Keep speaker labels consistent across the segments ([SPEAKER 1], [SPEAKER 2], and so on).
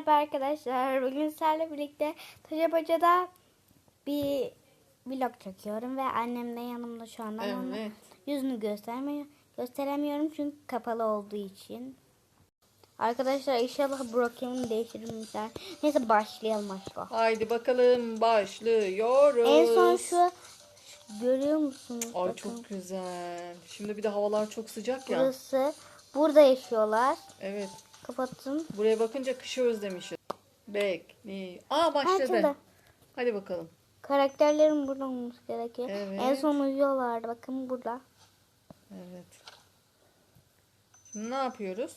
[SPEAKER 1] Merhaba arkadaşlar. Bugün sizlerle birlikte Taşabaca'da bir vlog çekiyorum ve annem de yanımda şu anda. ama onun
[SPEAKER 2] Evet.
[SPEAKER 1] Yüzünü göstermiyor. Gösteremiyorum çünkü kapalı olduğu için. Arkadaşlar inşallah Broken'i değiştirmişler. Neyse başlayalım aşkım.
[SPEAKER 2] Haydi bakalım başlıyoruz.
[SPEAKER 1] En son şu görüyor musunuz?
[SPEAKER 2] Ay
[SPEAKER 1] Bakın.
[SPEAKER 2] çok güzel. Şimdi bir de havalar çok sıcak ya.
[SPEAKER 1] Burası. Burada yaşıyorlar.
[SPEAKER 2] Evet.
[SPEAKER 1] Kapatın.
[SPEAKER 2] Buraya bakınca kışı özlemişiz. Bekli. Aa başladı.
[SPEAKER 1] Açıldı.
[SPEAKER 2] Hadi bakalım.
[SPEAKER 1] Karakterlerin burada olması gerekiyor.
[SPEAKER 2] Evet.
[SPEAKER 1] En son uyuyorlardı. Bakın burada.
[SPEAKER 2] Evet. Şimdi ne yapıyoruz?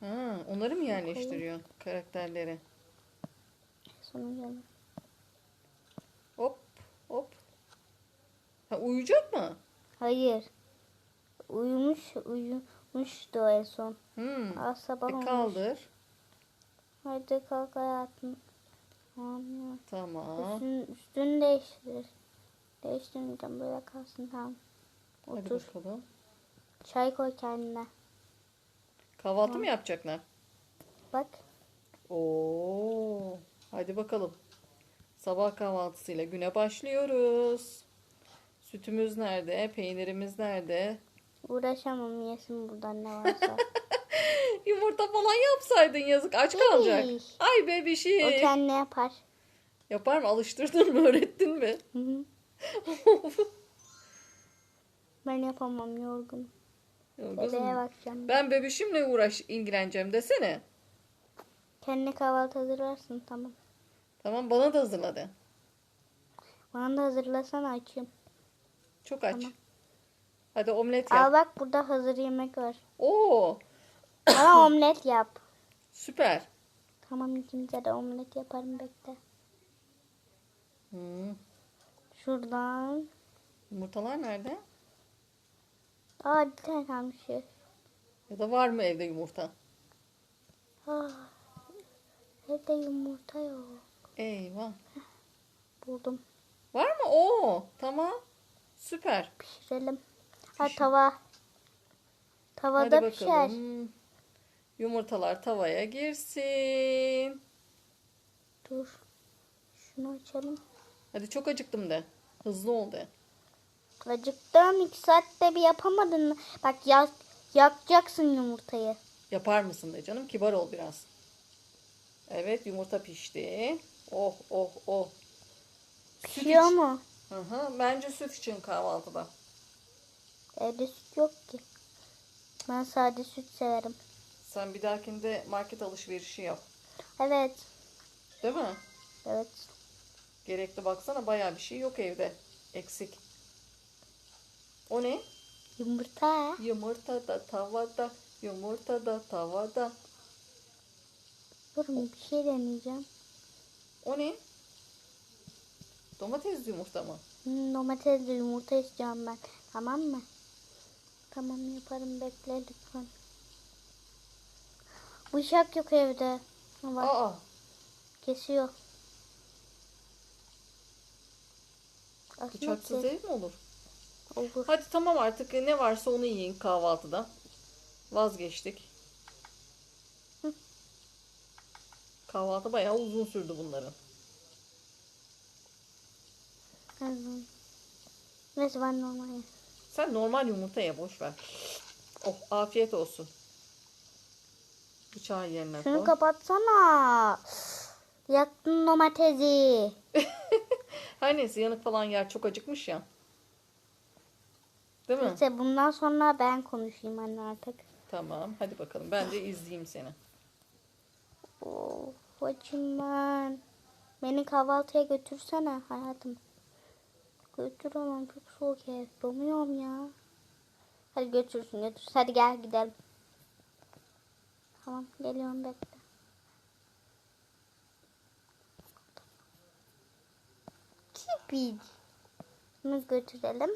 [SPEAKER 2] Ha, onları mı yerleştiriyor karakterleri?
[SPEAKER 1] Son uyuyorlar.
[SPEAKER 2] Hop hop. Ha, uyuyacak mı?
[SPEAKER 1] Hayır. Uyumuş, uyumuştu o en son.
[SPEAKER 2] Hmm.
[SPEAKER 1] Az sabah
[SPEAKER 2] E,
[SPEAKER 1] olmuş.
[SPEAKER 2] kaldır.
[SPEAKER 1] Hadi kalk hayatım. Tamam.
[SPEAKER 2] Tamam.
[SPEAKER 1] Üstün, üstünü değiştir. Değiştirmeyeceğim. Böyle kalsın tamam.
[SPEAKER 2] Hadi
[SPEAKER 1] Otur.
[SPEAKER 2] bakalım.
[SPEAKER 1] Çay koy kendine.
[SPEAKER 2] Kahvaltı mı yapacaklar?
[SPEAKER 1] Bak.
[SPEAKER 2] Oo. Hadi bakalım. Sabah kahvaltısıyla güne başlıyoruz. Sütümüz nerede? Peynirimiz nerede?
[SPEAKER 1] Uğraşamam yesin buradan ne varsa.
[SPEAKER 2] Yumurta falan yapsaydın yazık aç kalacak.
[SPEAKER 1] Bebiş.
[SPEAKER 2] Ay
[SPEAKER 1] o
[SPEAKER 2] bebişi.
[SPEAKER 1] kendine yapar.
[SPEAKER 2] Yapar mı? Alıştırdın mı? Öğrettin mi?
[SPEAKER 1] Hı hı. ben yapamam yorgun. Bebeğe bakacağım.
[SPEAKER 2] Ben bebişimle uğraş ilgileneceğim desene.
[SPEAKER 1] Kendine kahvaltı hazırlarsın tamam.
[SPEAKER 2] Tamam bana da hazırladı.
[SPEAKER 1] Bana da hazırlasana açayım.
[SPEAKER 2] Çok aç.
[SPEAKER 1] Tamam.
[SPEAKER 2] Hadi omlet yap.
[SPEAKER 1] bak burada hazır yemek var.
[SPEAKER 2] Oo,
[SPEAKER 1] Bana omlet yap.
[SPEAKER 2] süper.
[SPEAKER 1] Tamam ikimize de omlet yaparım bekle.
[SPEAKER 2] Hmm.
[SPEAKER 1] Şuradan.
[SPEAKER 2] Yumurtalar nerede?
[SPEAKER 1] Aa bir tane kalmış.
[SPEAKER 2] Ya da var mı evde yumurta?
[SPEAKER 1] Ah, evde yumurta yok.
[SPEAKER 2] Eyvah.
[SPEAKER 1] Buldum.
[SPEAKER 2] Var mı? Oo, tamam. Süper.
[SPEAKER 1] Pişirelim. Ha tava.
[SPEAKER 2] Hadi
[SPEAKER 1] Tavada pişer.
[SPEAKER 2] bakalım. Yumurtalar tavaya girsin.
[SPEAKER 1] Dur. Şunu açalım.
[SPEAKER 2] Hadi çok acıktım de. Hızlı ol de.
[SPEAKER 1] Acıktım. iki saatte bir yapamadın mı? Bak yak, yakacaksın yumurtayı.
[SPEAKER 2] Yapar mısın de canım? Kibar ol biraz. Evet yumurta pişti. Oh oh oh. Süt
[SPEAKER 1] Pişiyor
[SPEAKER 2] iç.
[SPEAKER 1] mu?
[SPEAKER 2] Hı hı. Bence süt için kahvaltıda.
[SPEAKER 1] Evde süt yok ki. Ben sade süt severim.
[SPEAKER 2] Sen bir dahakinde market alışverişi yap.
[SPEAKER 1] Evet.
[SPEAKER 2] Değil mi?
[SPEAKER 1] Evet.
[SPEAKER 2] Gerekli baksana bayağı bir şey yok evde. Eksik. O ne?
[SPEAKER 1] Yumurta.
[SPEAKER 2] Yumurta da tavada, yumurta da tavada.
[SPEAKER 1] Durun bir şey deneyeceğim.
[SPEAKER 2] O ne? Domates yumurta mı?
[SPEAKER 1] Hmm, domatesli yumurta istiyorum ben. Tamam mı? Tamam yaparım bekle lütfen. Bıçak yok evde. Var.
[SPEAKER 2] Aa,
[SPEAKER 1] Kesiyor. Aslında
[SPEAKER 2] bıçaksız ev mi olur?
[SPEAKER 1] Olur.
[SPEAKER 2] Hadi tamam artık ne varsa onu yiyin kahvaltıda. Vazgeçtik.
[SPEAKER 1] Hı.
[SPEAKER 2] Kahvaltı bayağı uzun sürdü bunların.
[SPEAKER 1] Hı. Neyse ben normal.
[SPEAKER 2] Sen normal yumurta ye boş ver. Oh afiyet olsun. Bıçağı yerine
[SPEAKER 1] Şunu
[SPEAKER 2] koy.
[SPEAKER 1] kapatsana. Yaktın domatesi.
[SPEAKER 2] Her neyse yanık falan yer çok acıkmış ya. Değil mi?
[SPEAKER 1] Neyse bundan sonra ben konuşayım anne artık.
[SPEAKER 2] Tamam hadi bakalım ben de izleyeyim seni.
[SPEAKER 1] Of açım ben. Beni kahvaltıya götürsene hayatım. Götür ama çok soğuk ev. Donuyorum ya. Hadi götürsün götürsün. Hadi gel gidelim. Tamam geliyorum bekle. Kipi. Bunu götürelim.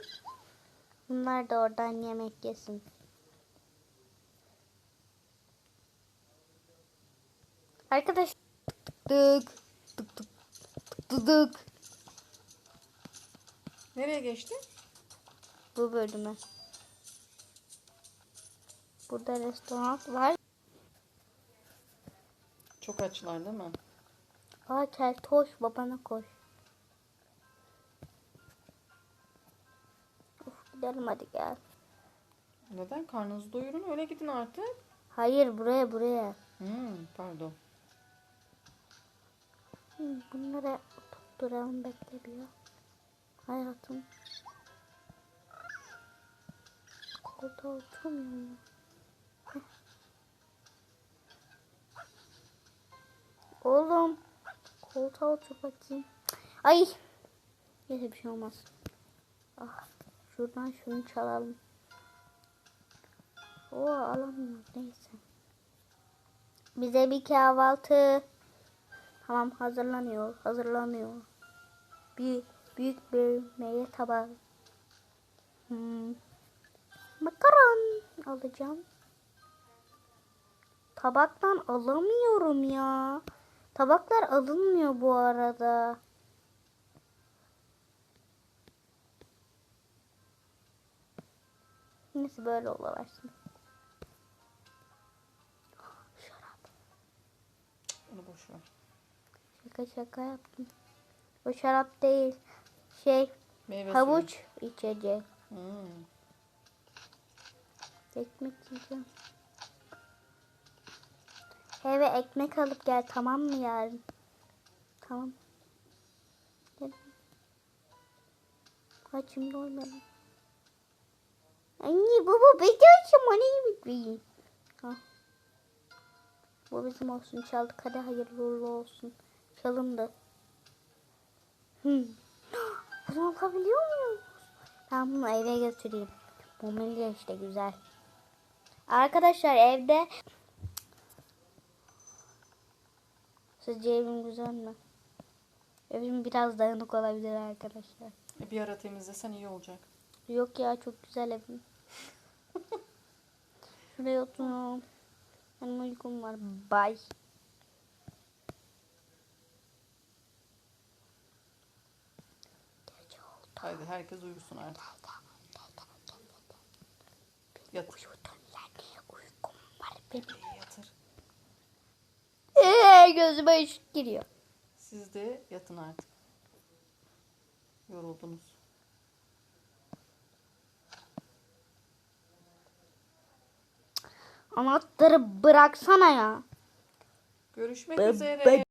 [SPEAKER 1] Bunlar da oradan yemek yesin. Arkadaş tık tık tık tık tık
[SPEAKER 2] Nereye geçti?
[SPEAKER 1] bu bölüme. Burada restoran var.
[SPEAKER 2] Çok açlar değil mi?
[SPEAKER 1] Aa keltoş babana koş. Of gidelim hadi gel.
[SPEAKER 2] Neden? Karnınızı doyurun öyle gidin artık.
[SPEAKER 1] Hayır buraya buraya.
[SPEAKER 2] Hmm, pardon.
[SPEAKER 1] Hı, Bunları tutturalım bekle bir ya. Hayatım. Koltuğa oturmuyor mu? Oğlum. Koltuğa otur bakayım. Ay. Neyse bir şey olmaz. Ah. Şuradan şunu çalalım. Oo alamıyor neyse. Bize bir kahvaltı. Tamam hazırlanıyor. Hazırlanıyor. Bir büyük bir meyve tabağı. Hmm. Makaron alacağım. Tabaktan alamıyorum ya. Tabaklar alınmıyor bu arada. Neyse böyle olaversin. Şarap.
[SPEAKER 2] Onu boş ver.
[SPEAKER 1] Şaka şaka yaptım. O şarap değil. Şey
[SPEAKER 2] Meyve
[SPEAKER 1] havuç içecek.
[SPEAKER 2] suyu. Hmm.
[SPEAKER 1] Ekmek yiyeceğim. Eve ekmek alıp gel tamam mı yarın? Tamam. Gel. Açım doymadım. Anne baba bekliyorsun bana bekleyin. Ha. Bu bizim olsun çaldık hadi hayırlı uğurlu olsun. Çalındı. Hmm. Bunu alabiliyor muyum? Ben bunu eve götüreyim. Mobilya işte güzel. Arkadaşlar evde Sizce evim güzel mi? Evim biraz dağınık olabilir arkadaşlar.
[SPEAKER 2] E, bir ara temizlesen iyi olacak.
[SPEAKER 1] Yok ya çok güzel evim. Şuraya oturun. Benim uykum var. Bye.
[SPEAKER 2] Haydi herkes uyusun artık. Yat.
[SPEAKER 1] Uyudum lan. Uykum var benim.
[SPEAKER 2] Yatır.
[SPEAKER 1] Ee, gözüme ışık giriyor.
[SPEAKER 2] Siz de yatın artık. Yoruldunuz.
[SPEAKER 1] Anahtarı bıraksana ya.
[SPEAKER 2] Görüşmek üzere.